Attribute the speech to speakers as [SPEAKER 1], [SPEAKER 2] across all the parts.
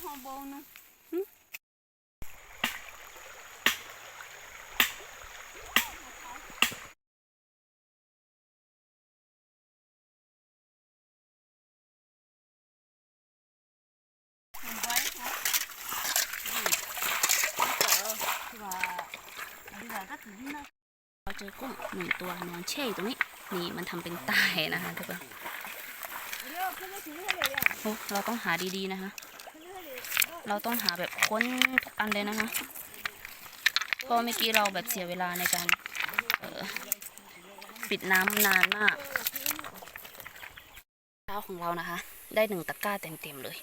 [SPEAKER 1] 보는
[SPEAKER 2] เราเจอกุ้งหนึ่งตัวนอนแช่อยู่ตรงนี้ นี่มันทำเป็นตายนะคะทุกคนโอ้เราต้องหาดีๆนะคะ เราต้องหาแบบค้นทุกอันเลยนะคะเพราะเมื่อกี้เราแบบเสียเวลาในการออปิดน้ำนานมากเช้าของเรานะคะ ได้หนึ่งตะกร้าเต็มๆเลย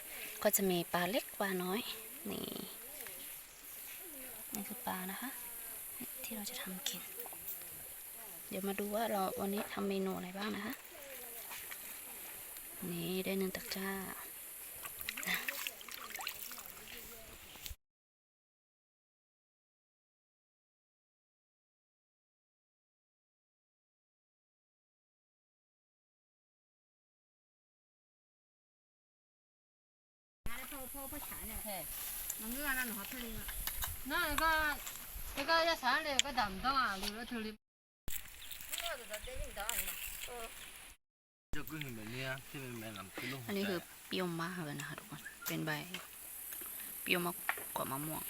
[SPEAKER 2] ก็จะมีปลาเล็กปลาน้อยนี่นี่คือปลานะคะ ที่เราจะทำกิน เดี๋ยวมาดูว่าเราวันนี้ทำเมนูอะไรบ้างนะคะ นี่ได้หนึ่งตะกร้า
[SPEAKER 1] 泡泡泡茶呢。嘿。那我
[SPEAKER 3] 那弄好吃。那那个那个要啥嘞？个蛋蛋啊，卤头的。
[SPEAKER 2] อันนี้คือเปรี้ยวมากเลยนะคะทุกคน เป็นใบ เปรี้ยวมากกว่ามะม่วง